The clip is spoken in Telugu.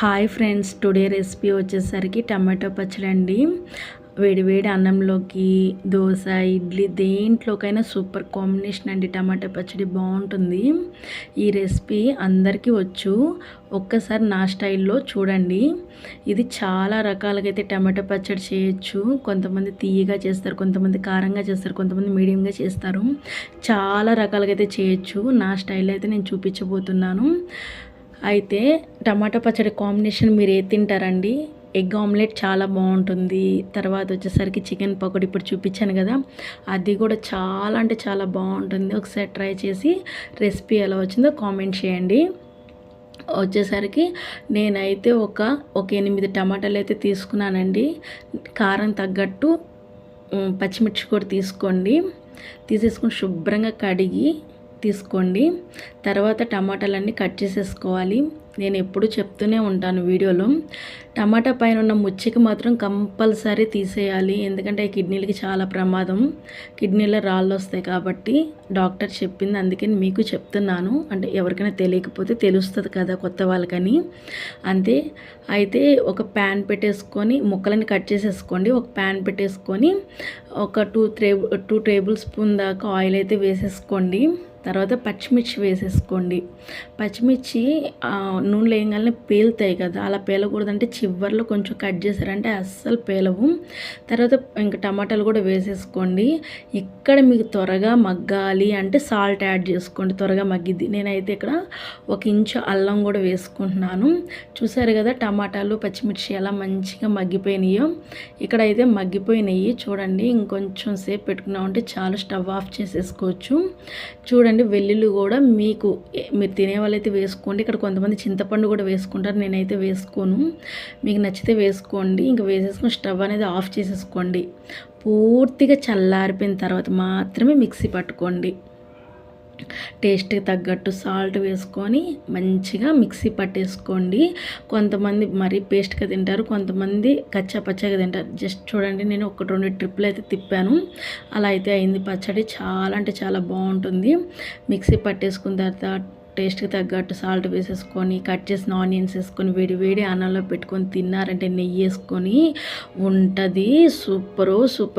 హాయ్ ఫ్రెండ్స్ టుడే రెసిపీ వచ్చేసరికి టమాటో పచ్చడి అండి వేడివేడి అన్నంలోకి దోశ ఇడ్లీ దేంట్లోకైనా సూపర్ కాంబినేషన్ అండి టమాటో పచ్చడి బాగుంటుంది. ఈ రెసిపీ అందరికీ వచ్చు ఒక్కసారి నా స్టైల్లో చూడండి. ఇది చాలా రకాలుగా అయితే టమాటో పచ్చడి చేయొచ్చు. కొంతమంది తీయగా చేస్తారు కొంతమంది కారంగా చేస్తారు కొంతమంది మీడియంగా చేస్తారు. చాలా రకాలుగా అయితే చేయొచ్చు. నా స్టైల్లో అయితే నేను చూపించబోతున్నాను. అయితే టమాటా పచ్చడి కాంబినేషన్ మీరు ఏది తింటారండి? ఎగ్ ఆమ్లెట్ చాలా బాగుంటుంది. తర్వాత వచ్చేసరికి చికెన్ పకోడీ ఇప్పుడు చూపించాను కదా అది కూడా చాలా అంటే చాలా బాగుంటుంది. ఒకసారి ట్రై చేసి రెసిపీ ఎలా వచ్చిందో కామెంట్ చేయండి. వచ్చేసరికి నేనైతే ఒక ఒక ఎనిమిది టమాటాలు అయితే తీసుకున్నానండి. కారం తగ్గట్టు పచ్చిమిర్చి కూడా తీసుకోండి. తీసేసుకుని శుభ్రంగా కడిగి తీసుకోండి. తర్వాత టమాటాలన్నీ కట్ చేసేసుకోవాలి. నేను ఎప్పుడు చెప్తూనే ఉంటాను వీడియోలో. టమాటా పైన ఉన్న ముచ్చికి మాత్రం కంపల్సరీ తీసేయాలి. ఎందుకంటే కిడ్నీలకి చాలా ప్రమాదం. కిడ్నీలో రాళ్ళు వస్తాయి కాబట్టి డాక్టర్ చెప్పింది అందుకే మీకు చెప్తున్నాను. అంటే ఎవరికైనా తెలియకపోతే తెలుస్తుంది కదా కొత్త వాళ్ళకని. అంతే. అయితే ఒక ప్యాన్ పెట్టేసుకొని ముక్కలని కట్ చేసేసుకోండి. ఒక ప్యాన్ పెట్టేసుకొని ఒక two three two tablespoon దాకా ఆయిల్ అయితే వేసేసుకోండి. తర్వాత పచ్చిమిర్చి వేసేసుకోండి. పచ్చిమిర్చి నూనెలో వేయగానే పేలుతాయి కదా అలా పేలకూడదంటే చివర్లో కొంచెం కట్ చేశారంటే అస్సలు పేలవు. తర్వాత ఇంకా టమాటాలు కూడా వేసేసుకోండి. ఇక్కడ మీకు త్వరగా మగ్గాలి అంటే సాల్ట్ యాడ్ చేసుకోండి త్వరగా మగ్గిద్ది. నేనైతే ఇక్కడ ఒక ఇంచు అల్లం కూడా వేసుకుంటున్నాను. చూసారు కదా టమాటాలు పచ్చిమిర్చి ఎలా మంచిగా మగ్గిపోయినాయో? ఇక్కడ అయితే మగ్గిపోయినాయి. చూడండి ఇంకొంచెం సేపు పెట్టుకున్నామంటే చాలు స్టవ్ ఆఫ్ చేసేసుకోవచ్చు. చూడండి. చూడండి వెల్లుల్లి కూడా మీకు మీరు తినే వాళ్ళైతే వేసుకోండి. ఇక్కడ కొంతమంది చింతపండు కూడా వేసుకుంటారు నేనైతే వేసుకోను. మీకు నచ్చితే వేసుకోండి. ఇంకా వేసేసుకొని స్టవ్ అనేది ఆఫ్ చేసేసుకోండి. పూర్తిగా చల్లారిపోయిన తర్వాత మాత్రమే మిక్సీ పట్టుకోండి. టేస్ట్కి తగ్గట్టు సాల్ట్ వేసుకొని మంచిగా మిక్సీ పట్టేసుకోండి. కొంతమంది మరీ పేస్ట్గా తింటారు కొంతమంది కచ్చా పచ్చగా తింటారు. జస్ట్ చూడండి నేను ఒక రెండు ట్రిప్లు అయితే తిప్పాను. అలా అయితే అయింది పచ్చడి. చాలా అంటే చాలా బాగుంటుంది. మిక్సీ పట్టేసుకున్న తర్వాత టేస్ట్కి తగ్గట్టు సాల్ట్ వేసేసుకొని కట్ చేసిన ఆనియన్స్ వేసుకొని వేడి వేడి అన్నంలో పెట్టుకొని తిన్నారంటే నెయ్యి వేసుకొని ఉంటుంది. Super super.